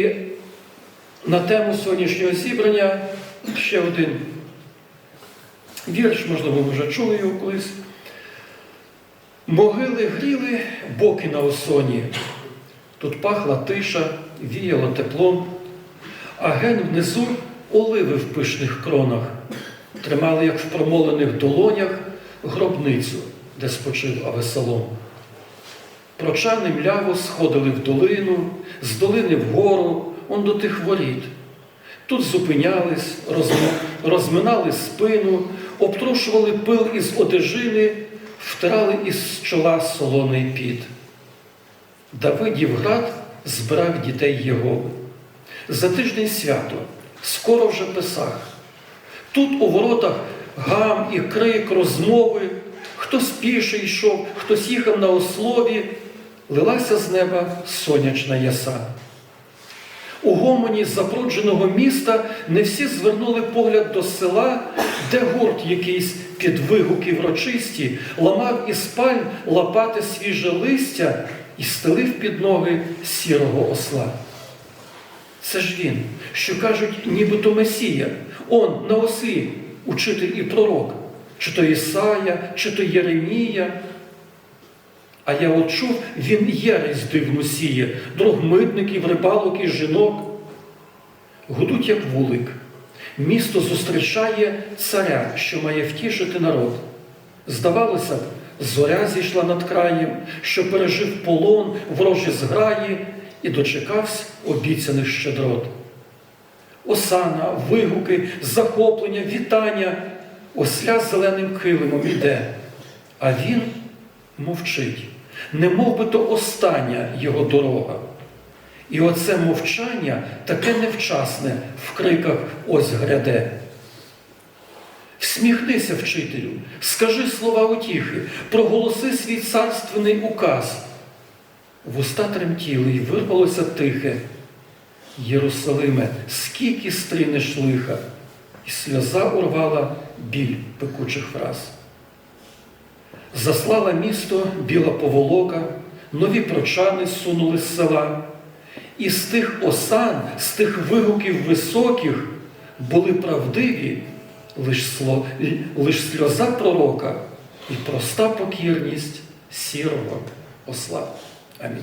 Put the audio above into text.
І на тему сьогоднішнього зібрання ще один вірш, можливо, ви вже чули його колись. Могили гріли боки на осоні. Тут пахла тиша, віяло теплом, а ген внизу оливи в пишних кронах, тримали, як в промолених долонях, гробницю, де спочив Авесолом. Прочани мляво сходили в долину, з долини вгору, он до тих воріт. Тут зупинялись, розми- розминали спину, обтрушували пил із одежини, втирали із чола солоний піт. Давидів град збирав дітей Єгови. За тиждень свято, скоро вже Песах. Тут у воротах гам і крик, розмови, хтось піше йшов, хтось їхав на ослові, лилася з неба сонячна яса. У гомоні запрудженого міста не всі звернули погляд до села, де гурт якийсь під вигуки врочисті ламав із пальм лопати свіже листя і стелив під ноги сірого осла. Це ж він, що кажуть, нібито Месія, он на ослі, учитель і пророк, чи то Ісая, чи то Єремія. А я от чув, він єресь дивну сіє, друг митників, рибалок і жінок. Гудуть, як вулик. Місто зустрічає царя, що має втішити народ. Здавалося б, зоря зійшла над краєм, що пережив полон, ворожі зграї і дочекався обіцяних щедрот. Осана, вигуки, захоплення, вітання, осля зеленим килимом іде, а він мовчить, не мов би то остання його дорога. І оце мовчання таке невчасне в криках ось гряде. Всміхнися, вчителю, скажи слова утіхи, проголоси свій царственний указ. Вуста тремтіли і вирвалося тихе. Єрусалиме, скільки стрінеш лиха, і сльоза урвала біль пекучих фраз. Заслала місто біла поволока, нові прочани сунули з села. І з тих осан, з тих вигуків високих були правдиві лиш, сло, лиш сльоза пророка і проста покірність сірого осла. Амінь.